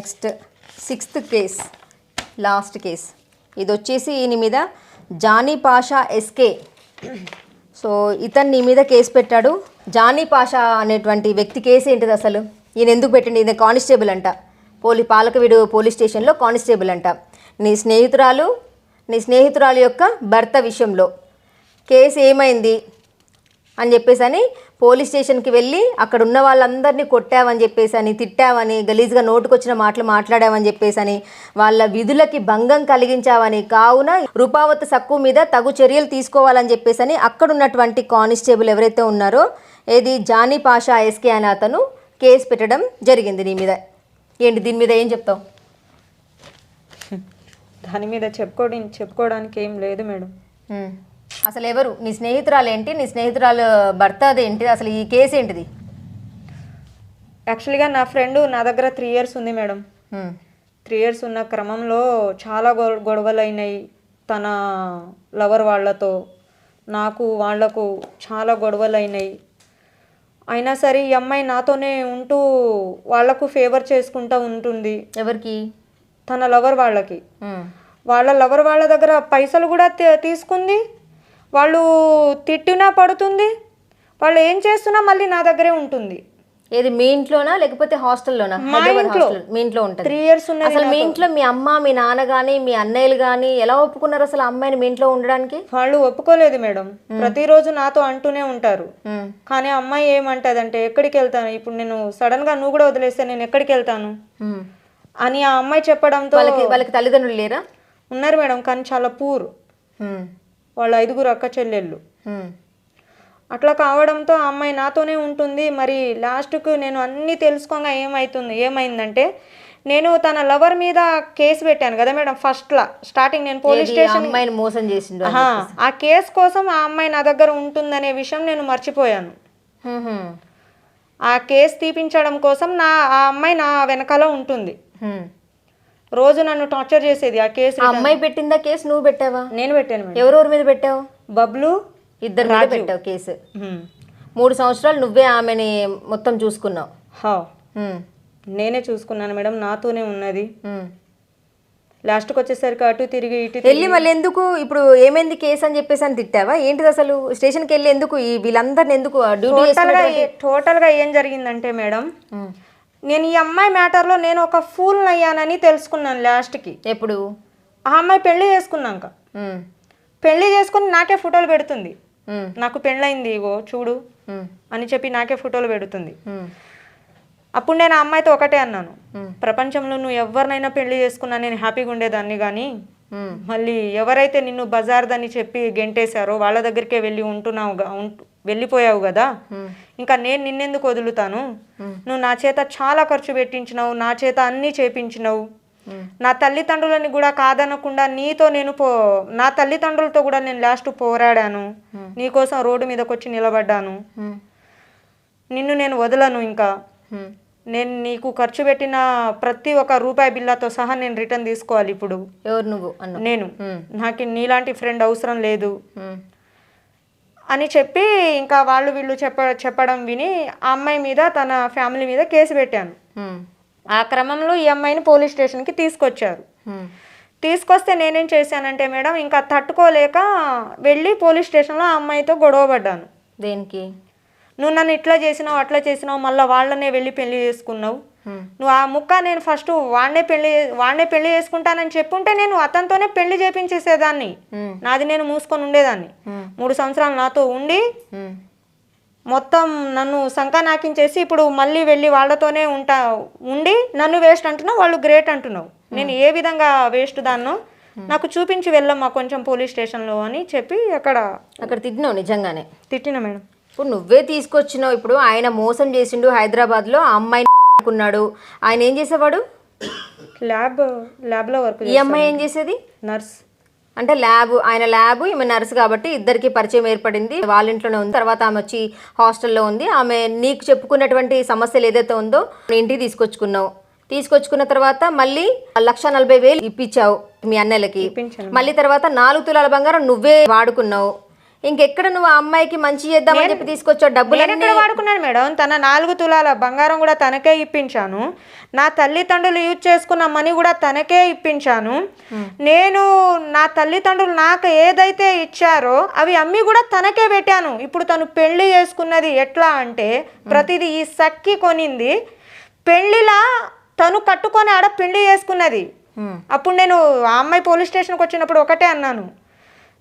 Next sixth case last case. ఇది వచ్చేసి ఈయన మీద జానీ పాషా ఎస్కే. సో ఇతన్ని మీద కేసు పెట్టాడు. జానీ పాషా అనేటువంటి వ్యక్తి కేసు ఏంటిది అసలు? ఈయన ఎందుకు పెట్టండి? ఈయన కానిస్టేబుల్ అంట. పోలీ పాలకవీడు పోలీస్ స్టేషన్లో కానిస్టేబుల్ అంట. నీ స్నేహితురాలు నీ స్నేహితురాలు యొక్క భర్త విషయంలో. కేసు ఏమైంది? అని చెప్పేసి అని పోలీస్ స్టేషన్కి వెళ్ళి అక్కడ ఉన్న వాళ్ళందరినీ కొట్టావని చెప్పేసి అని తిట్టావని గలీజ్గా నోటుకొచ్చిన మాటలు మాట్లాడావని చెప్పేసి అని వాళ్ళ విధులకి భంగం కలిగించావని కావున రూపావతి సక్కు మీద తగు చర్యలు తీసుకోవాలని చెప్పేసి అని అక్కడ ఉన్నటువంటి కానిస్టేబుల్ ఎవరైతే ఉన్నారో ఏది జానీ పాషా ఎస్కే అనే అతను కేసు పెట్టడం జరిగింది నీ మీద. ఏంటి దీని మీద ఏం చెప్తావు? దాని మీద చెప్పుకోవడం చెప్పుకోవడానికి ఏం లేదు మేడం. అసలు ఎవరు నీ స్నేహితురాలు ఏంటి నీ స్నేహితురాలు భర్త అదేంటి? అసలు ఈ కేసు ఏంటిది? యాక్చువల్గా నా ఫ్రెండ్ నా దగ్గర త్రీ ఇయర్స్ ఉంది మేడం. ఉమ్. త్రీ ఇయర్స్ ఉన్న క్రమంలో చాలా గొ గొడవలు అయినాయి తన లవర్ వాళ్ళతో. నాకు వాళ్ళకు చాలా గొడవలు అయినాయి అయినా సరే ఈ అమ్మాయి నాతోనే ఉంటూ వాళ్ళకు ఫేవర్ చేసుకుంటూ ఉంటుంది. ఎవరికి? తన లవర్ వాళ్ళకి. ఉమ్. వాళ్ళ లవర్ వాళ్ళ దగ్గర పైసలు కూడా తీ- తీసుకుంది. వాళ్ళు తిట్టినా పడుతుంది వాళ్ళు ఏం చేస్తున్నా మళ్ళీ నా దగ్గరే ఉంటుంది. ఏది మీ ఇంట్లోనా లేకపోతే హాస్టల్లోనా? మా ఇంట్లో. మీ ఇంట్లో ఉంటుంది. త్రీ ఇయర్స్ ఉన్నది అసలు మీ ఇంట్లో మీ అమ్మ మీ నాన్న కానీ మీ అన్నయ్యలు కానీ ఎలా ఒప్పుకున్నారు అసలు అమ్మాయిని మీ ఇంట్లో ఉండడానికి? వాళ్ళు ఒప్పుకోలేదు మేడం. ప్రతిరోజు నాతో అంటూనే ఉంటారు. కానీ అమ్మాయి ఏమంటదంటే ఎక్కడికి వెళ్తాను? ఇప్పుడు నేను సడన్గా నువ్వు కూడా వదిలేస్తే నేను ఎక్కడికి వెళ్తాను. అని ఆ అమ్మాయి చెప్పడంతో వాళ్ళకి వాళ్ళకి తల్లిదండ్రులు లేరా? ఉన్నారు మేడం కానీ చాలా పూర్. వాళ్ళ ఐదుగురు అక్క చెల్లెళ్ళు. అట్లా కావడంతో ఆ అమ్మాయి నాతోనే ఉంటుంది. మరి లాస్ట్కు నేను అన్నీ తెలుసుకోగా ఏమవుతుంది ఏమైందంటే నేను తన లవర్ మీద కేసు పెట్టాను కదా మేడం ఫస్ట్లా. స్టార్టింగ్ నేను పోలీస్ ఆ అమ్మాయిని మోసం చేసిండు ఆ కేసు కోసం ఆ అమ్మాయి నా దగ్గర ఉంటుందనే విషయం నేను మర్చిపోయాను. ఆ కేసు తీపించడం కోసం నా ఆ అమ్మాయి నా వెనకాల ఉంటుంది. రోజు నన్ను టార్చర్ చేసేది ఆ కేసు అమ్మాయి పెట్టిందా కేసు? నువ్వు పెట్టావా? నేను పెట్టాను ఎవరెవరి మీద పెట్టావు? బబ్లు ఇద్దరు మీద పెట్టావు కేసు. మూడు సంవత్సరాలు నువ్వే ఆమెని మొత్తం చూసుకున్నావు. హా. నేనే చూసుకున్నాను మేడం నాతోనే ఉన్నది. లాస్ట్కి వచ్చేసరికి అటు తిరిగి ఇటు వెళ్ళి మళ్ళీ ఎందుకు? ఇప్పుడు ఏమైంది కేసు అని చెప్పేసి అని తిట్టావా? ఏంటిది అసలు? స్టేషన్కి వెళ్ళి ఎందుకు? ఈ వీళ్ళందరిని ఎందుకు టోటల్గా టోటల్గా ఏం జరిగిందంటే మేడం నేను ఈ అమ్మాయి మ్యాటర్లో నేను ఒక ఫూల్ అయ్యానని తెలుసుకున్నాను లాస్ట్కి ఎప్పుడు ఆ అమ్మాయి పెళ్ళి చేసుకున్నాక. పెళ్ళి చేసుకుని నాకే ఫోటోలు పెడుతుంది. నాకు పెళ్ళయింది ఇగో చూడు. అని చెప్పి నాకే ఫోటోలు పెడుతుంది. అప్పుడు నేను ఆ అమ్మాయితో ఒకటే అన్నాను. ప్రపంచంలో నువ్వు ఎవరినైనా పెళ్ళి చేసుకున్నా నేను హ్యాపీగా ఉండేదాన్ని కానీ. మళ్ళీ ఎవరైతే నిన్ను బజార్దని చెప్పి గెంటేశారో వాళ్ళ దగ్గరికే వెళ్ళి ఉంటున్నావు వెళ్ళిపోయావు కదా? ఇంకా నేను నిన్నెందుకు వదులుతాను? నువ్వు నా చేత చాలా ఖర్చు పెట్టించినావు నా చేత అన్నీ చేపించినావు. నా తల్లిదండ్రులని కూడా కాదనకుండా నీతో నేను పో నా తల్లిదండ్రులతో కూడా నేను లాస్ట్ పోరాడాను. నీకోసం రోడ్డు మీదకి వచ్చి నిలబడ్డాను. నిన్ను నేను వదలను ఇంకా. నేను నీకు ఖర్చు పెట్టిన ప్రతి ఒక్క రూపాయి బిల్లాతో సహా నేను రిటర్న్ తీసుకోవాలి ఇప్పుడు. ఎవరు నువ్వు నేను. నాకు నీలాంటి ఫ్రెండ్ అవసరం లేదు. అని చెప్పి ఇంకా వాళ్ళు వీళ్ళు చెప్ప చెప్పడం విని ఆ అమ్మాయి మీద తన ఫ్యామిలీ మీద కేసు పెట్టాను. ఆ క్రమంలో ఈ అమ్మాయిని పోలీస్ స్టేషన్కి తీసుకొచ్చారు. తీసుకొస్తే నేనేం చేశానంటే మేడం ఇంకా తట్టుకోలేక వెళ్ళి పోలీస్ స్టేషన్లో ఆ అమ్మాయితో గొడవ పడ్డాను దేనికి నువ్వు నన్ను ఇట్లా చేసినావు అట్లా చేసినావు మళ్ళీ వాళ్ళనే వెళ్ళి పెళ్ళి చేసుకున్నావు. నువ్వు ఆ ముక్క నేను ఫస్ట్ వాడినే పెళ్ళి వాడినే పెళ్ళి చేసుకుంటానని చెప్పుంటే నేను అతనితోనే పెళ్ళి చేపించేసేదాన్ని. నాది నేను మూసుకొని ఉండేదాన్ని. మూడు సంవత్సరాలు నాతో ఉండి. మొత్తం నన్ను సంకనాకించేసి ఇప్పుడు మళ్ళీ వెళ్ళి వాళ్ళతోనే ఉంటా ఉండి నన్ను వేస్ట్ అంటున్నావు వాళ్ళు గ్రేట్ అంటున్నావు. నేను ఏ విధంగా వేస్ట్ దాన్నో నాకు చూపించి వెళ్ళమ్మా కొంచెం పోలీస్ స్టేషన్లో అని చెప్పి అక్కడ అక్కడ తిట్టినావు నిజంగానే. తిట్టిన మేడం. ఇప్పుడు నువ్వే తీసుకొచ్చినావు ఇప్పుడు ఆయన మోసం చేసిండు హైదరాబాద్లో ఆ అమ్మాయిని అనుకున్నాడు. ఆయన ఏం చేసేవాడు? ల్యాబ్ ల్యాబ్లో వర్క్ ఈ అమ్మాయి ఏం చేసేది? నర్స్ అంటే ల్యాబ్ ఆయన ల్యాబ్ ఈమె నర్స్ కాబట్టి ఇద్దరికి పరిచయం ఏర్పడింది. వాళ్ళ ఇంట్లోనే ఉంది. తర్వాత ఆమె వచ్చి హాస్టల్లో ఉంది. ఆమె నీకు చెప్పుకున్నటువంటి సమస్యలు ఏదైతే ఉందో ఇంటికి తీసుకొచ్చుకున్నావు. తీసుకొచ్చుకున్న తర్వాత మళ్ళీ లక్ష నలభై వేలు ఇప్పించావు మీ ఇప్పించాను. మళ్ళీ తర్వాత నాలుగు తులాల బంగారం నువ్వే వాడుకున్నావు. ఇంకెక్కడ నువ్వు ఆ అమ్మాయికి మంచి చేద్దామని చెప్పి తీసుకొచ్చావు డబ్బులు నేను ఎక్కడ వాడుకున్నాను మేడం? తన నాలుగు తులాల బంగారం కూడా తనకే ఇప్పించాను. నా తల్లిదండ్రులు యూజ్ చేసుకున్న మనీ కూడా తనకే ఇప్పించాను. నేను నా తల్లిదండ్రులు నాకు ఏదైతే ఇచ్చారో అవి అమ్మి కూడా తనకే పెట్టాను. ఇప్పుడు తను పెళ్ళి చేసుకున్నది ఎట్లా అంటే ప్రతిదీ ఈ సక్కి కొనింది. పెళ్ళిలా తను కట్టుకొని ఆడ పెళ్ళి చేసుకున్నది. అప్పుడు నేను ఆ అమ్మాయి పోలీస్ స్టేషన్కి వచ్చినప్పుడు ఒకటే అన్నాను.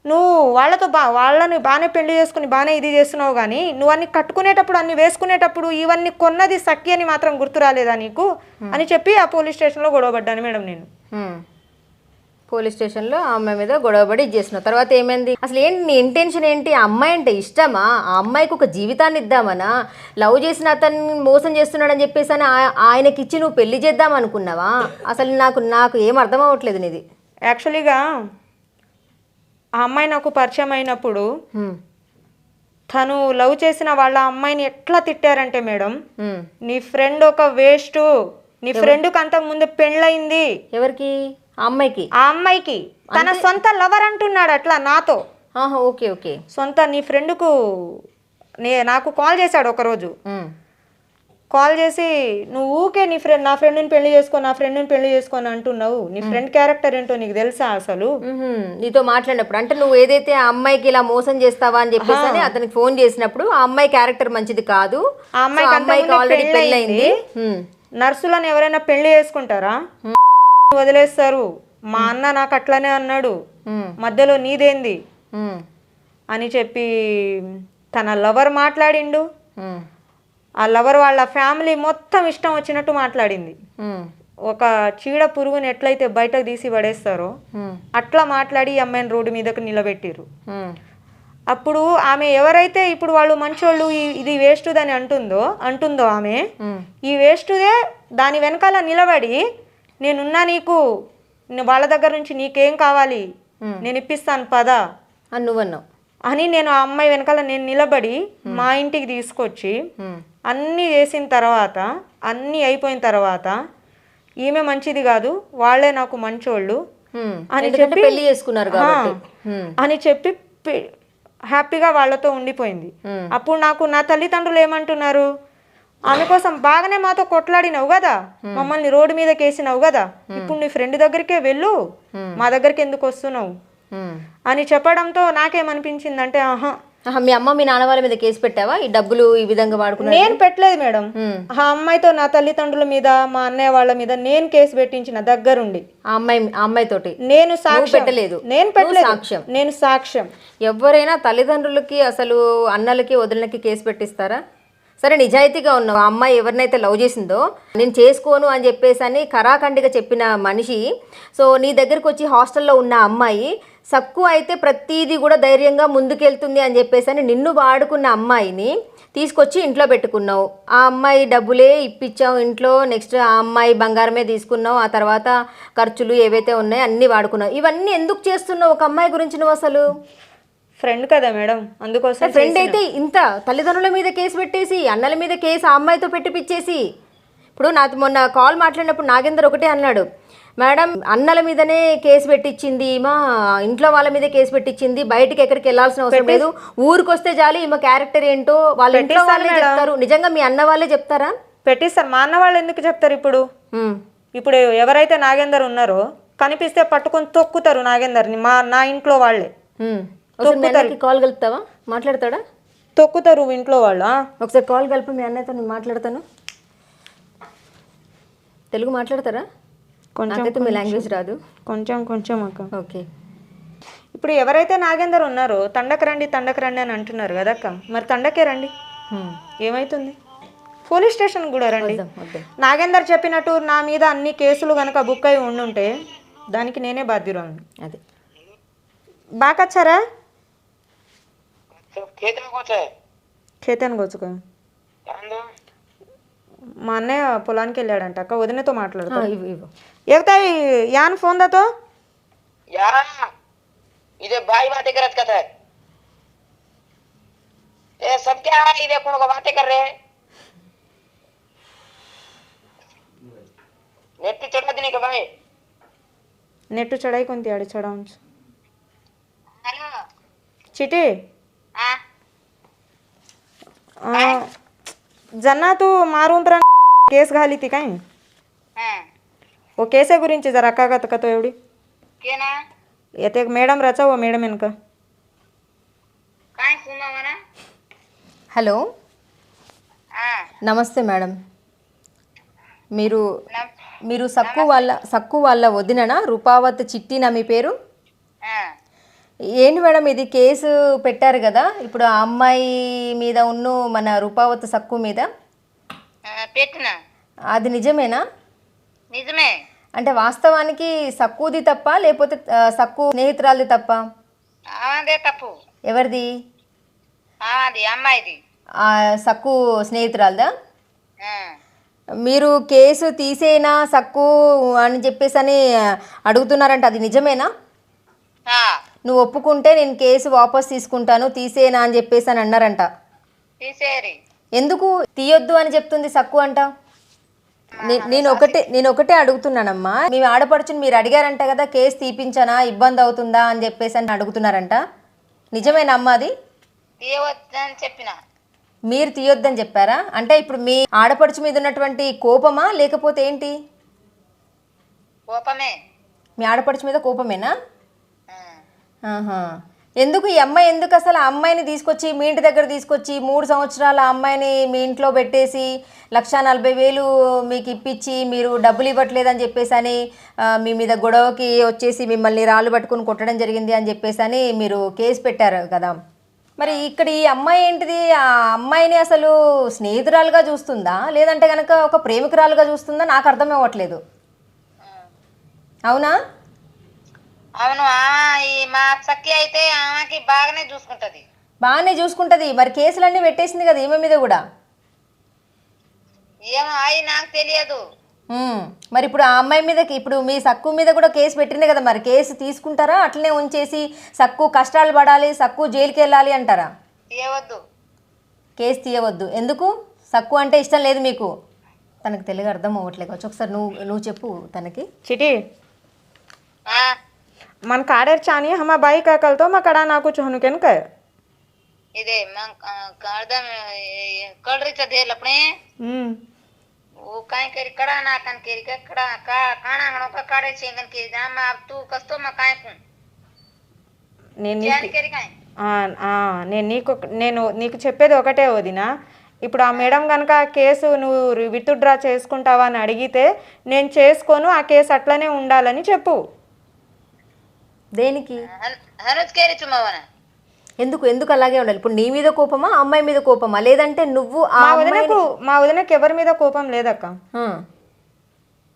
నువ్వు వాళ్ళతో బా వాళ్ళని బాగానే పెళ్ళి చేసుకుని బాగానే ఇది చేస్తున్నావు కానీ నువ్వు అన్ని కట్టుకునేటప్పుడు అన్ని వేసుకునేటప్పుడు ఇవన్నీ కొన్నది సఖి అని మాత్రం గుర్తు రాలేదా నీకు? అని చెప్పి ఆ పోలీస్ స్టేషన్లో గొడవపడ్డాను మేడం నేను. పోలీస్ స్టేషన్లో ఆ అమ్మాయి మీద గొడవపడి ఇచ్చేసినావు తర్వాత ఏమైంది? అసలు ఏంటి నీ ఇంటెన్షన్ ఏంటి? ఆ అమ్మాయి అంటే ఇష్టమా? ఆ అమ్మాయికి ఒక జీవితాన్ని ఇద్దామనా? లవ్ చేసిన అతన్ని మోసం చేస్తున్నాడని చెప్పేసి అని ఆయనకి ఇచ్చి నువ్వు పెళ్ళి చేద్దాం అనుకున్నావా? అసలు నాకు నాకు ఏం అర్థం అవ్వట్లేదు నీది. యాక్చువల్లీగా ఆ అమ్మాయి నాకు పరిచయం అయినప్పుడు. తను లవ్ చేసిన వాళ్ళ అమ్మాయిని ఎట్లా తిట్టారంటే మేడం. నీ ఫ్రెండ్ ఒక వేస్ట్ నీ ఫ్రెండ్కి అంతకు ముందు పెళ్ళయింది. ఎవరికి? ఆ అమ్మాయికి? ఆ అమ్మాయికి. తన సొంత లవర్ అంటున్నాడు అట్లా నాతో. Okay okay. సొంత నీ ఫ్రెండ్కు నే నాకు కాల్ చేశాడు ఒకరోజు. కాల్ చేసి నువ్వు ఊకే నీ ఫ్రెండ్ నా ఫ్రెండ్ని పెళ్ళి చేసుకో నా ఫ్రెండ్ని పెళ్ళి చేసుకొని అంటున్నావు. నీ ఫ్రెండ్ క్యారెక్టర్ ఏంటో నీకు తెలుసా అసలు. నీతో మాట్లాడినప్పుడు అంటే నువ్వు ఏదైతే ఆ అమ్మాయికి ఇలా మోసం చేస్తావా అని చెప్పేసి అతనికి ఫోన్ చేసినప్పుడు ఆ అమ్మాయి క్యారెక్టర్ మంచిది కాదు. ఆ అమ్మాయికి ఆల్రెడీ పెళ్ళయింది. నర్సులను ఎవరైనా పెళ్ళి చేసుకుంటారా? వదిలేస్తారు. మా అన్న నాకు అట్లనే అన్నాడు. మధ్యలో నీదేంది. అని చెప్పి తన లవర్ మాట్లాడిండు. ఆ లవర్ వాళ్ళ ఫ్యామిలీ మొత్తం ఇష్టం వచ్చినట్టు మాట్లాడింది. ఒక చీడ పురుగుని ఎట్లయితే బయటకు తీసి పడేస్తారో. అట్లా మాట్లాడి అమ్మాయిని రోడ్డు మీదకు నిలబెట్టిర్రు. అప్పుడు ఆమె ఎవరైతే ఇప్పుడు వాళ్ళు మంచోళ్ళు ఇది వేస్ట్దని అంటుందో అంటుందో ఆమె. ఈ వేస్ట్దే దాని వెనకాల నిలబడి నేనున్నా నీకు వాళ్ళ దగ్గర నుంచి నీకేం కావాలి నేను ఇప్పిస్తాను పద అని నువ్వన్నావు అని నేను ఆ అమ్మాయి వెనకాల నేను నిలబడి మా ఇంటికి తీసుకొచ్చి. అన్నీ చేసిన తర్వాత అన్నీ అయిపోయిన తర్వాత ఈమె మంచిది కాదు వాళ్ళే నాకు మంచోళ్ళు. అని చెప్పి- పెళ్ళి చేసుకున్నారు. అని చెప్పి హ్యాపీగా వాళ్ళతో ఉండిపోయింది. అప్పుడు నాకు నా తల్లిదండ్రులు ఏమంటున్నారు ఆమె కోసం బాగానే మాతో కొట్లాడినావు కదా మమ్మల్ని రోడ్డు మీద కేసినావు కదా ఇప్పుడు నీ ఫ్రెండ్ దగ్గరికే వెళ్ళు మా దగ్గరికి ఎందుకు వస్తున్నావు. అని చెప్పడంతో నాకేమనిపించిందంటే ఆహా. ఆహా, మీ అమ్మ మీ నాన్న వాళ్ళ మీద కేసు పెట్టావా? ఈ డబ్బులు ఈ విధంగా వాడుకున్నారు? నేను పెట్టలేదు మేడం. ఆ అమ్మాయితో నా తల్లిదండ్రుల మీద మా అన్నయ్య వాళ్ళ మీద నేను కేసు పెట్టించిన దగ్గరుండి. ఆ అమ్మాయి ఆ అమ్మాయి తోటి నేను సాక్ష్యం. పెట్టలేదు. నేను పెట్టలేదు. సాక్ష్యం. నేను సాక్ష్యం. ఎవరైనా తల్లిదండ్రులకి అసలు అన్నలకి వదినలకి కేసు పెట్టిస్తారా? సరే నిజాయితీగా ఉన్నావు. ఆ అమ్మాయి ఎవరినైతే లవ్ చేసిందో నేను చేసుకోను అని చెప్పేసి అని కరాఖండిగా చెప్పిన మనిషి సో నీ దగ్గరికి వచ్చి హాస్టల్లో ఉన్న అమ్మాయి సక్కు అయితే ప్రతిదీ కూడా ధైర్యంగా ముందుకెళ్తుంది అని చెప్పేసి అని నిన్ను వాడుకున్న అమ్మాయిని తీసుకొచ్చి ఇంట్లో పెట్టుకున్నావు. ఆ అమ్మాయి డబ్బులే ఇప్పించావు ఇంట్లో నెక్స్ట్ ఆ అమ్మాయి బంగారమే తీసుకున్నావు ఆ తర్వాత ఖర్చులు ఏవైతే ఉన్నాయో అన్నీ వాడుకున్నావు. ఇవన్నీ ఎందుకు చేస్తున్నావు? ఒక అమ్మాయి గురించి నువ్వు అసలు? ఫ్రెండ్ కదా మేడం అందుకోసం ఫ్రెండ్ అయితే ఇంత తల్లిదండ్రుల మీద కేసు పెట్టేసి అన్నల మీద కేసు ఆ అమ్మాయితో పెట్టిపిచ్చేసి ఇప్పుడు నాకు మొన్న కాల్ మాట్లాడినప్పుడు నాగేందర్ ఒకటే అన్నాడు మేడం అన్నల మీదనే కేసు పెట్టించింది మా ఇంట్లో వాళ్ళ మీద కేసు పెట్టించింది బయటికి ఎక్కడికి వెళ్ళాల్సిన అవసరం లేదు ఊరికి వస్తే చాలు ఈమె క్యారెక్టర్ ఏంటో వాళ్ళ ఇంట్లో వాళ్ళే చెప్తారు. నిజంగా మీ అన్న వాళ్ళే చెప్తారా? పెట్టిస్తారు మా అన్న వాళ్ళు ఎందుకు చెప్తారు ఇప్పుడు? ఇప్పుడు ఎవరైతే నాగేందర్ ఉన్నారో కనిపిస్తే పట్టుకొని తొక్కుతారు నాగేందర్ని మా నా ఇంట్లో వాళ్ళే. ఒకసారి మీ అన్నకి కాల్ కలుపుతావా? మాట్లాడతాడా? తొక్కుతారు ఇంట్లో వాళ్ళు? ఒకసారి కాల్ కలిపి మీ అన్నయ్యతో నేను మాట్లాడతాను. తెలుగు మాట్లాడతారా? కొంచెం మీ లాంగ్వేజ్ రాదు. కొంచెం కొంచెం అక్క. ఓకే. ఇప్పుడు ఎవరైతే నాగేందర్ ఉన్నారో తండకు రండి తండకు రండి అని అంటున్నారు కదా అక్క. మరి తండకే రండి. ఏమైతుంది? పోలీస్ స్టేషన్ కూడా రండి. నాగేందర్ చెప్పినట్టు నా మీద అన్ని కేసులు కనుక బుక్ అయి ఉండుంటే దానికి నేనే బాధ్యురాలు. అదే. బాగా వచ్చారా? खेत में कुछ है ఖేతాన్ గోచుకో अंदर మా అన్నయ్య పొలానికి వెళ్ళాడంట అక్క వదినతో ఆ, మాట్లాడతా ఇవ్వు ఇవ్వు ఏగుతాయి యాన్ ఫోన్ దాతో यार इधर बाई बातें करत कत है ये सब क्या है इधर कौन को बातें कर रहे हैं नेट चढ़ा देने के भाई నెట్టు చడాయి కొంత ఆడి చడా ఉంచు हेलो చిటి జన్నా తు మా కేసు గాలితి ती ఓ కేసే గురించి జర అక్క కథ కథ ఎవడి? ఎతే మేడం రచ ఓ మేడం इनक హలో. నమస్తే మేడం. మీరు మీరు సక్కు వాళ్ళ సక్కు వాళ్ళ వదిననా? రూపావత్ చిట్టినా మీ పేరు? ఏంటి మేడం ఇది కేసు పెట్టారు కదా? ఇప్పుడు ఆ అమ్మాయి మీద ఉన్ను మన రూపావత్ సక్కు మీద? పెట్టిన. అది నిజమేనా? నిజమే. అంటే వాస్తవానికి సక్కుది తప్ప? లేకపోతే సక్కు స్నేహితురాలది తప్ప? అదే తప్పు. ఎవరిది? అది అమ్మాయిది. సక్కు స్నేహితురాలదా? మీరు కేసు తీసేనా సక్కు అని చెప్పేసి అని అడుగుతున్నారంట అది నిజమేనా? నువ్వు ఒప్పుకుంటే నేను కేసు వాపస్ తీసుకుంటాను తీసేనా అని చెప్పేసి అని అన్నారంట. తీసేరి ఎందుకు? తీయొద్దు అని చెప్తుంది సక్కు అంట. నేను ఒకటే నేను ఒకటే అడుగుతున్నానమ్మా. మీ ఆడపడుచుని మీరు అడిగారంట కదా కేసు తీపించనా ఇబ్బంది అవుతుందా అని చెప్పేసి అని అడుగుతున్నారంట. నిజమేనా అమ్మా అది? తీయవద్దని చెప్పిన. మీరు తీయొద్దని చెప్పారా? అంటే ఇప్పుడు మీ ఆడపడుచు మీద ఉన్నటువంటి కోపమా లేకపోతే ఏంటి? కోపమే. మీ ఆడపడుచు మీద కోపమేనా. ఎందుకు ఈ అమ్మాయి ఎందుకు అసలు ఆ అమ్మాయిని తీసుకొచ్చి మీ ఇంటి దగ్గర తీసుకొచ్చి మూడు సంవత్సరాల అమ్మాయిని మీ ఇంట్లో పెట్టేసి లక్ష నలభై వేలు మీకు ఇప్పించి మీరు డబ్బులు ఇవ్వట్లేదని చెప్పేసి అని మీ మీద గొడవకి వచ్చేసి మిమ్మల్ని రాళ్ళు పట్టుకుని కొట్టడం జరిగింది అని చెప్పేసి అని మీరు కేసు పెట్టారు కదా. మరి ఇక్కడ ఈ అమ్మాయి ఏంటిది? ఆ అమ్మాయిని అసలు స్నేహితురాలుగా చూస్తుందా? లేదంటే కనుక ఒక ప్రేమికురాలుగా చూస్తుందా? నాకు అర్థం అవ్వట్లేదు. అవునా? అవును ఆ, ఈ మా సఖి అయితే ఆమెకి బాగానే చూసుకుంటది. బాగానే చూసుకుంటుంది. మరి కేసులన్నీ పెట్టేసింది కదా ఈమె మీద కూడా? ఏమో అయి నాకు తెలియదు. మరి ఇప్పుడు ఆ అమ్మాయి మీద ఇప్పుడు మీ సక్కు మీద కూడా కేసు పెట్టింది కదా మరి? కేసు తీసుకుంటారా? అట్లనే ఉంచేసి సక్కు కష్టాలు పడాలి సక్కు జైలుకి వెళ్ళాలి అంటారా? తీయవద్దు. కేసు తీయవద్దు. ఎందుకు? సక్కు అంటే ఇష్టం లేదు మీకు. తనకు తెలుగు అర్థం అవ్వట్లేదు. వచ్చి ఒకసారి నువ్వు నువ్వు చెప్పు తనకి. ఆ, మన కాడేరు చాని హమ బాయి కాకలతో మా కడా నాకు చోను కనుక ఇదే మన కాడదా కడరి చదే లపనే హ్మ్ ఓ కాయ కరి కడా నా కన కేరి కడా కా కాణా గణో కా కాడే చేంగన కే జా మా తు కస్తో మా కాయ కు నేను నీ కేరి కాయ ఆ నేను నీకు నేను నీకు చెప్పేది ఒకటే ఓదినా ఇప్పుడు ఆ మేడం కనుక ఆ కేసు నువ్వు విత్డ్రా చేసుకుంటావా అని అడిగితే నేను చేసుకోను ఆ కేసు అట్లనే ఉండాలని చెప్పు. దేనికి? ఎందుకు? ఎందుకు అలాగే ఉండాలి? ఇప్పుడు నీ మీద కోపమా అమ్మాయి మీద కోపమా? లేదంటే నువ్వు ఆ మా వదినకు మా ఎవరి మీద కోపం లేదక్క.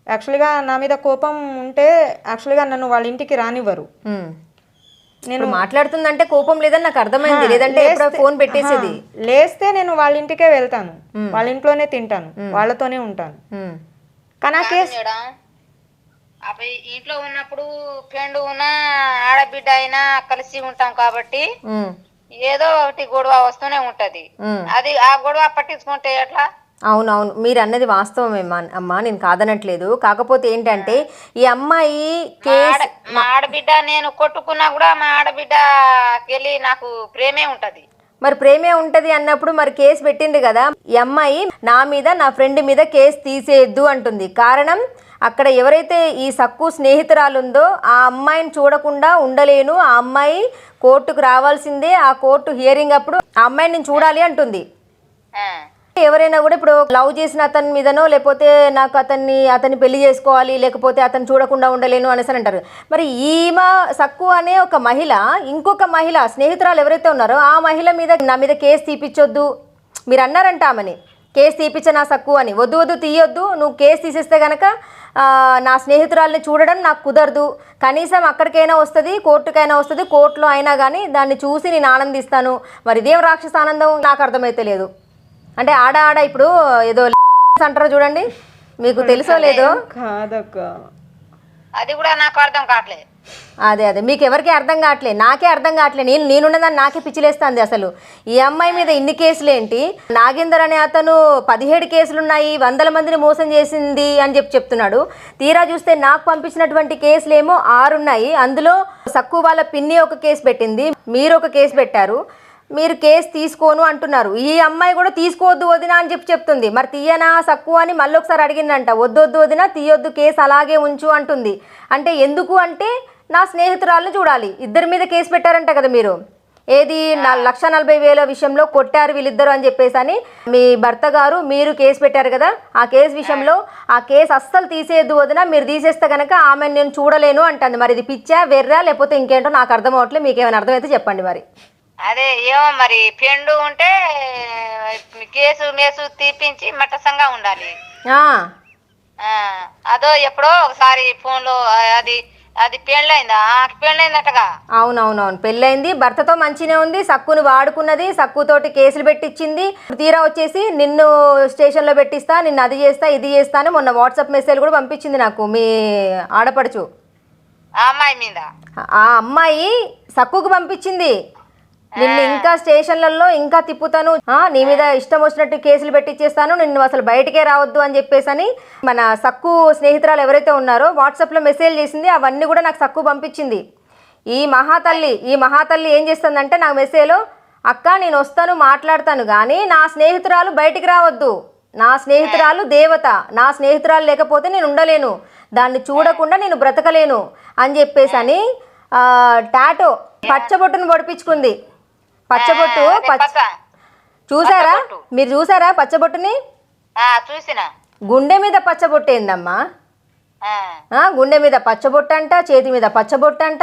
యాక్చువల్గా నా మీద కోపం ఉంటే యాక్చువల్గా నన్ను వాళ్ళ ఇంటికి రానివ్వరు. నేను మాట్లాడుతుందంటే కోపం లేదని నాకు అర్థమైంది. లేదంటే ఫోన్ పెట్టేసేది. లేస్తే నేను వాళ్ళ ఇంటికే వెళ్తాను. వాళ్ళ ఇంట్లోనే తింటాను. వాళ్ళతోనే ఉంటాను. కానీ కేసు అప్పుడు ఇంట్లో ఉన్నప్పుడు ఫ్రెండ్ ఉన్నా ఆడబిడ్డ అయినా కలిసి ఉంటాం కాబట్టి. ఏదో ఒకటి గొడవ వస్తూనే ఉంటది. అది ఆ గొడవ పట్టించుకుంటే ఎట్లా? అవునవును. మీరు అన్నది వాస్తవమే అమ్మా నేను కాదనట్లేదు. కాకపోతే ఏంటంటే ఈ అమ్మాయి మా కేసు ఆడ మా ఆడబిడ్డ నేను కొట్టుకున్నా కూడా మా ఆడబిడ్డ వెళ్ళి నాకు ప్రేమే ఉంటది. మరి ప్రేమే ఉంటది అన్నప్పుడు మరి కేసు పెట్టింది కదా. ఈ అమ్మాయి నా మీద నా ఫ్రెండ్ మీద కేసు తీసేయద్దు అంటుంది. కారణం అక్కడ ఎవరైతే ఈ సక్కు స్నేహితురాలు ఉందో ఆ అమ్మాయిని చూడకుండా ఉండలేను ఆ అమ్మాయి కోర్టుకు రావాల్సిందే ఆ కోర్టు హియరింగ్ అప్పుడు ఆ అమ్మాయిని నేను చూడాలి అంటుంది. ఎవరైనా కూడా ఇప్పుడు లవ్ చేసిన అతని మీదనో లేకపోతే నాకు అతన్ని అతన్ని పెళ్ళి చేసుకోవాలి లేకపోతే అతను చూడకుండా ఉండలేను అనేసి అని అంటారు. మరి ఈమె సక్కు అనే ఒక మహిళ ఇంకొక మహిళ స్నేహితురాలు ఎవరైతే ఉన్నారో ఆ మహిళ మీద నా మీద కేసు తీపిచ్చొద్దు. మీరు అన్నారంట ఆమెని కేసు తీపిచ్చ నా సక్కు అని. వద్దు వద్దు తీయొద్దు. నువ్వు కేసు తీసేస్తే గనక ఆ, నా స్నేహితురాల్ని చూడడం నాకు కుదరదు. కనీసం అక్కడికైనా వస్తుంది కోర్టుకైనా వస్తుంది కోర్టులో అయినా కానీ దాన్ని చూసి నేను ఆనందిస్తాను. మరి ఇదేం రాక్షస ఆనందం? నాకు అర్థమైతే లేదు. అంటే ఆడ ఆడ ఇప్పుడు ఏదో అంటారు చూడండి. మీకు తెలుసో లేదో? కాదక్క. అది కూడా నాకు అర్థం కావట్లేదు. అదే అదే. మీకు ఎవరికి అర్థం కావట్లే. నాకే అర్థం కావట్లే. నేను నేనున్నదాన్ని నాకే పిచ్చిలేస్తుంది అసలు. ఈ అమ్మాయి మీద ఇన్ని కేసులు ఏంటి నాగేందర్ అనే అతను పదిహేడు కేసులు ఉన్నాయి వందల మందిని మోసం చేసింది అని చెప్పి చెప్తున్నాడు. తీరా చూస్తే నాకు పంపించినటువంటి కేసులు ఏమో ఆరు ఉన్నాయి అందులో సక్కు వాళ్ళ పిన్ని ఒక కేసు పెట్టింది. మీరు ఒక కేసు పెట్టారు. మీరు కేసు తీసుకోను అంటున్నారు. ఈ అమ్మాయి కూడా తీసుకోవద్దు వదినా అని చెప్పి చెప్తుంది. మరి తీయనా సక్కు అని మళ్ళీ ఒకసారి అడిగిందంట. వద్దు వద్దు వదినా తీయొద్దు కేసు అలాగే ఉంచు అంటుంది. అంటే ఎందుకు అంటే నా స్నేహితురాలను చూడాలి. ఇద్దరి మీద కేసు పెట్టారంట కదా మీరు. ఏది నా లక్ష నలభై వేల విషయంలో కొట్టారు వీళ్ళిద్దరు అని చెప్పేసి అని మీ భర్త గారు మీరు కేసు పెట్టారు కదా. ఆ కేసు విషయంలో ఆ కేసు అస్సలు తీసేయద్దు వదిన మీరు తీసేస్తే కనుక ఆమెను నేను చూడలేను అంటుంది. మరి ఇది పిచ్చా వెర్రా లేకపోతే ఇంకేంటో నాకు అర్థం అవ్వట్లేదు మీకు ఏమైనా అర్థమైతే చెప్పండి మరి. అదే ఏమో మరి పెండు ఉంటే కేసు మేసు తీపించి మట్టసంగా ఉండాలి. అదో ఎప్పుడో ఒకసారి ఫోన్లో అది అది పెళ్ళైందా? పెళ్ళైందటగా? అవునవునవును పెళ్ళైంది. భర్తతో మంచినే ఉంది సక్కుని వాడుకున్నది సక్కుతోటి కేసులు పెట్టించింది తీరా వచ్చేసి నిన్ను స్టేషన్లో పెట్టిస్తా నిన్ను అది చేస్తా ఇది చేస్తా అని మొన్న వాట్సాప్ మెసేజ్ కూడా పంపించింది నాకు మీ ఆడపడుచు. ఆ అమ్మాయి మీద? ఆ అమ్మాయి సక్కుకు పంపించింది. నిన్ను ఇంకా స్టేషన్లలో ఇంకా తిప్పుతాను. నీ మీద ఇష్టం వచ్చినట్టు కేసులు పెట్టించేస్తాను నిన్ను అసలు బయటికే రావద్దు అని చెప్పేసి అని మన సక్కు స్నేహితురాలు ఎవరైతే ఉన్నారో వాట్సాప్లో మెసేజ్ చేసింది. అవన్నీ కూడా నాకు సక్కు పంపించింది. ఈ మహాతల్లి ఈ మహాతల్లి ఏం చేస్తుందంటే నాకు మెసేజ్లో అక్క నేను వస్తాను మాట్లాడతాను కానీ నా స్నేహితురాలు బయటికి రావద్దు. నా స్నేహితురాలు దేవత. నా స్నేహితురాలు లేకపోతే నేను ఉండలేను. దాన్ని చూడకుండా నేను బ్రతకలేను. అని చెప్పేసి అని టాటో పచ్చబొట్టును పొడిపించుకుంది. పచ్చబొట్టు పచ్చ. చూసారా. మీరు చూసారా పచ్చబొట్టుని? చూసిన. గుండె మీద పచ్చబొట్టు ఏందమ్మా? గుండె మీద పచ్చబొట్టు అంట చేతి మీద పచ్చబొట్టు అంట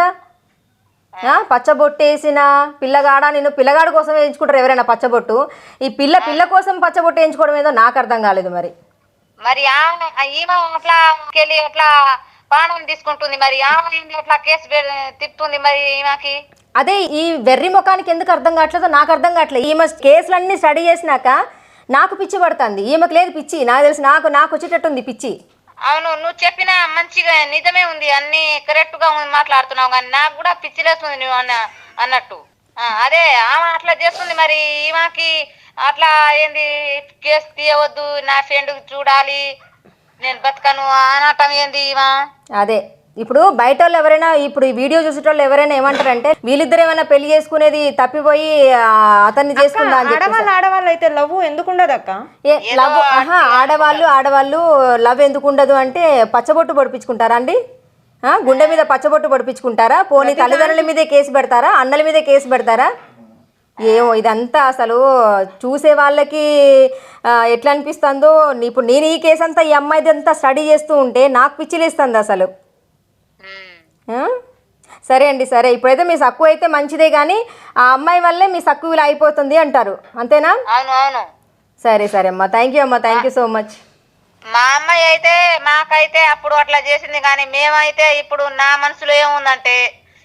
ఆ, పచ్చబొట్టు వేసిన పిల్లగాడ? నేను పిల్లగాడు కోసం వేయించుకుంటారు ఎవరైనా పచ్చబొట్టు. ఈ పిల్ల పిల్ల కోసం పచ్చబొట్టు వేయించుకోవడం ఏదో నాకు అర్థం కాలేదు మరి. మరి అట్లా ప్రాణం తీసుకుంటుంది మరి. ఆమె అట్లా కేసు తిప్పుతుంది మరి ఈమెకి. అదే ఈ వెర్రి ముఖానికి ఎందుకు అర్థం కావట్లేదో నాకు అర్థం కావట్లేదు. ఈమె కేసులన్నీ స్టడీ చేసినాక నాకు పిచ్చి పడుతుంది. ఈమెకు లేదు పిచ్చి. నాకు తెలిసి నాకు నాకు వచ్చేటట్టుంది పిచ్చి. అవును నువ్వు చెప్పిన మంచిగా నిజమే ఉంది. అన్ని కరెక్ట్గా మాట్లాడుతున్నావు కానీ నాకు కూడా పిచ్చిలేస్తుంది నువ్వు అన్న అన్నట్టు. అదే ఆమె అట్లా చేస్తుంది మరి. ఈమెకి అట్లా ఏంది కేసు తీయవద్దు. నా ఫ్రెండ్ చూడాలి. నేను బతకను అనటం ఏంది ఈమె అదే. ఇప్పుడు బయట వాళ్ళు ఎవరైనా ఇప్పుడు ఈ వీడియో చూసేటోళ్ళు ఎవరైనా ఏమంటారంటే వీళ్ళిద్దరు ఏమైనా పెళ్ళి చేసుకునేది తప్పిపోయి ఆ, అతన్ని చేసుకుందా అని చెప్పేసి. ఆడవాళ్ళు ఆడవాళ్ళు అయితే లవ్ ఎందుకు ఉండదు అక్క? ఏ లవ్ ఆహా ఆడవాళ్ళు ఆడవాళ్ళు లవ్ ఎందుకు ఉండదు అంటే పచ్చబొట్టు పొడిపించుకుంటారా అండి? ఆ, గుండె మీద పచ్చబొట్టు పొడిపించుకుంటారా? పోనీ తల్లిదండ్రుల మీదే కేసు పెడతారా? అన్నల మీదే కేసు పెడతారా? ఏమో ఇదంతా అసలు చూసే వాళ్ళకి ఎట్లా అనిపిస్తుందో ఇప్పుడు నేను ఈ కేసు అంతా ఈ అమ్మాయిది అంతా స్టడీ చేస్తూ ఉంటే నాకు పిచ్చిలేస్తుంది అసలు? సరే అండి సరే. ఇప్పుడైతే మీ సక్కు అయితే మంచిదే కానీ ఆ అమ్మాయి వల్లే మీ సక్కు ఇలా అయిపోతుంది అంటారు. అంతేనా? సరే సరే అమ్మా. థ్యాంక్ యూ అమ్మా. థ్యాంక్ యూ సో మచ్ మా అమ్మాయి అయితే మాకైతే అప్పుడు అట్లా చేసింది కానీ మేమైతే ఇప్పుడు నా మనసులో ఏముందంటే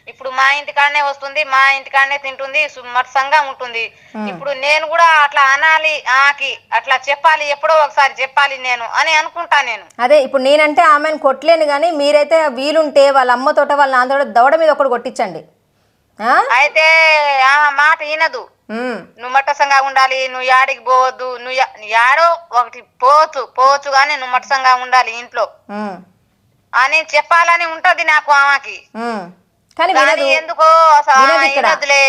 ఇప్పుడు మా ఇంటికాడనే వస్తుంది మా ఇంటికాడనే తింటుంది మత్సంగా ఉంటుంది. ఇప్పుడు నేను కూడా అట్లా అనాలి ఆకి అట్లా చెప్పాలి ఎప్పుడో ఒకసారి చెప్పాలి నేను అని అనుకుంటా నేను. అదే ఇప్పుడు నేనంటే ఆమెను కొట్టలేను కానీ మీరైతే వీలుంటే వాళ్ళ అమ్మతోట వాళ్ళ నాన్నతోట దవడ మీద ఒకటి కొట్టించండి? అయితే ఆ మాట వినదు నువ్వు మట్టసంగా ఉండాలి నువ్వు యాడికి పోవద్దు నువ్వు యాడో ఒకటి పోవచ్చు పోవచ్చు కానీ నువ్వు మట్టసంగా ఉండాలి ఇంట్లో. అని చెప్పాలని ఉంటది నాకు ఆమెకి. కానీ ఎందుకో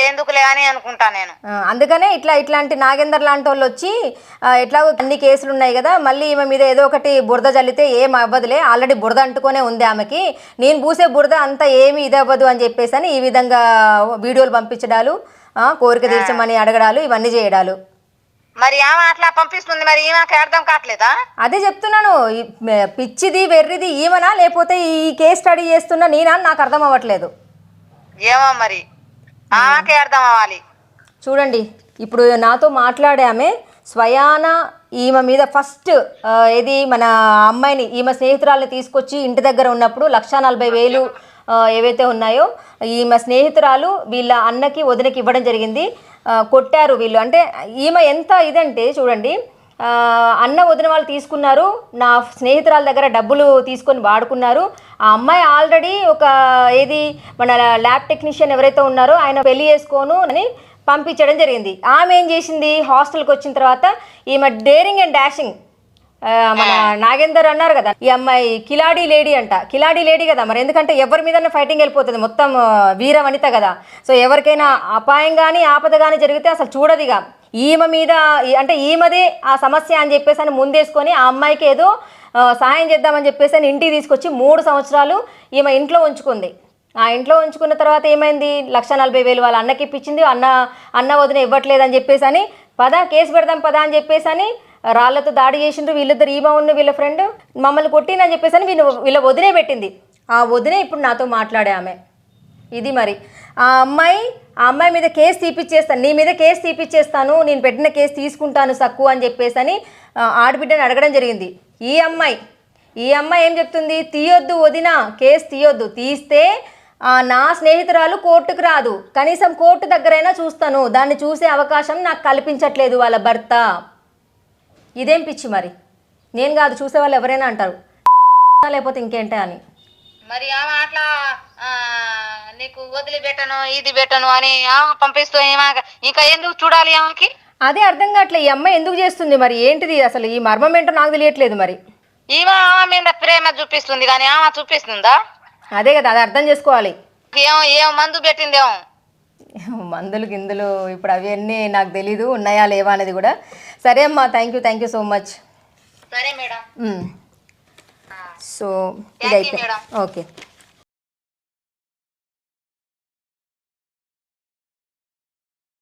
ఎందుకులే అని అనుకుంటా నేను. అందుకనే ఇట్లా ఇట్లాంటి నాగేందర్ లాంటి వాళ్ళు వచ్చి ఆ, ఎట్లాగో అన్ని కేసులు ఉన్నాయి కదా మళ్ళీ ఈమె మీద ఏదో ఒకటి బురద జల్లితే ఏం అవ్వదులే ఆల్రెడీ బురద అంటుకొనే ఉంది ఆమెకి. నేను పూసే బురద అంతా ఏమి ఇది అవ్వదు అని చెప్పేసి అని ఈ విధంగా వీడియోలు పంపించడాలు కోరిక తీర్చమని అడగడాలు ఇవన్నీ చేయడాలు. మరి ఆమె అట్లా పంపిస్తుంది మరి ఈమెకి అర్థం కావట్లేదా? అదే చెప్తున్నాను పిచ్చిది వెర్రిది ఈమెనా లేకపోతే ఈ కేస్ స్టడీ చేస్తున్న నేనా నాకు అర్థం అవ్వట్లేదు. ఏమో మరి? ఆమెకే అర్థం అవ్వాలి. చూడండి ఇప్పుడు నాతో మాట్లాడామే స్వయాన ఈమె మీద ఫస్ట్ ఏది మన అమ్మాయిని ఈమె స్నేహితురాల్ని తీసుకొచ్చి ఇంటి దగ్గర ఉన్నప్పుడు లక్షా నలభై వేలు ఏవైతే ఉన్నాయో ఈమె స్నేహితురాలు వీళ్ళ అన్నకి వదినకి ఇవ్వడం జరిగింది. కొట్టారు వీళ్ళు. అంటే ఈమె ఎంత ఇదంటే చూడండి అన్న వదిన వాళ్ళు తీసుకున్నారు. నా స్నేహితురాల దగ్గర డబ్బులు తీసుకొని వాడుకున్నారు. ఆ అమ్మాయి ఆల్రెడీ ఒక ఏది మన ల్యాబ్ టెక్నీషియన్ ఎవరైతే ఉన్నారో ఆయన పెళ్ళి చేసుకోను అని పంపించడం జరిగింది. ఆమె ఏం చేసింది? హాస్టల్కి వచ్చిన తర్వాత ఈమె డేరింగ్ అండ్ డాషింగ్ మన నాగేందర్ అన్నారు కదా ఈ అమ్మాయి కిలాడి లేడీ అంట. కిలాడి లేడీ కదా మరి ఎందుకంటే ఎవరి మీద ఫైటింగ్ వెళ్ళిపోతుంది మొత్తం వీర వనిత కదా. సో ఎవరికైనా అపాయం కానీ ఆపద కానీ జరిగితే అసలు చూడదిగా ఈమె మీద అంటే ఈమెదే ఆ సమస్య అని చెప్పేసి అని ముందేసుకొని ఆ అమ్మాయికి ఏదో సహాయం చేద్దామని చెప్పేసి అని ఇంటికి తీసుకొచ్చి మూడు సంవత్సరాలు ఈమె ఇంట్లో ఉంచుకుంది. ఆ ఇంట్లో ఉంచుకున్న తర్వాత ఏమైంది? లక్ష నలభై వేలు వాళ్ళ అన్నకి ఇప్పించింది అన్న అన్న వదిన ఇవ్వట్లేదు అని చెప్పేసి అని పద కేసు పెడదాం పద అని చెప్పేసి అని రాళ్ళతో దాడి చేసిండ్రు వీళ్ళిద్దరు ఈమె ఉన్న వీళ్ళ ఫ్రెండ్ మమ్మల్ని కొట్టిందని చెప్పేసి అని వీళ్ళు వీళ్ళ వదినే పెట్టింది. ఆ వదినే ఇప్పుడు నాతో మాట్లాడే ఆమె. ఇది మరి. ఆ అమ్మాయి ఆ అమ్మాయి మీద కేసు తీపిచ్చేస్తాను నీ మీద కేసు తీపిచ్చేస్తాను నేను పెట్టిన కేసు తీసుకుంటాను సక్కు అని చెప్పేసి అని ఆడబిడ్డని అడగడం జరిగింది. ఈ అమ్మాయి ఈ అమ్మాయి ఏం చెప్తుంది? తీయొద్దు వదినా కేసు తీయొద్దు. తీస్తే నా స్నేహితురాలు కోర్టుకు రాదు. కనీసం కోర్టు దగ్గరైనా చూస్తాను. దాన్ని చూసే అవకాశం నాకు కల్పించట్లేదు వాళ్ళ భర్త. ఇదేం పిచ్చి మరి? నేను కాదు చూసే వాళ్ళు ఎవరైనా అంటారు. లేకపోతే ఇంకేంటే అని. మరి ఆమె అట్లా నీకు వదిలిపెట్టను ఇది పెట్టను అని పంపిస్తూ ఏమా ఇంకా ఎందుకు చూడాలి ఆమెకి? అదే అర్థం కావట్లే ఈ అమ్మాయి ఎందుకు చేస్తుంది మరి? ఏంటిది అసలు? ఈ మర్మం ఏంటో నాకు తెలియట్లేదు మరి. ఈమె ఆమె మీద ప్రేమ చూపిస్తుంది కానీ ఆమె చూపిస్తుందా? అదే కదా అది అర్థం చేసుకోవాలి. ఏమో ఏమో మందు పెట్టిందేమో. మందులు గిందులు ఇప్పుడు అవన్నీ నాకు తెలీదు ఉన్నాయా లేవా అనేది కూడా. సరే అమ్మా thank you thank you so much సరే మేడం. సో ఇదైతే. ఓకే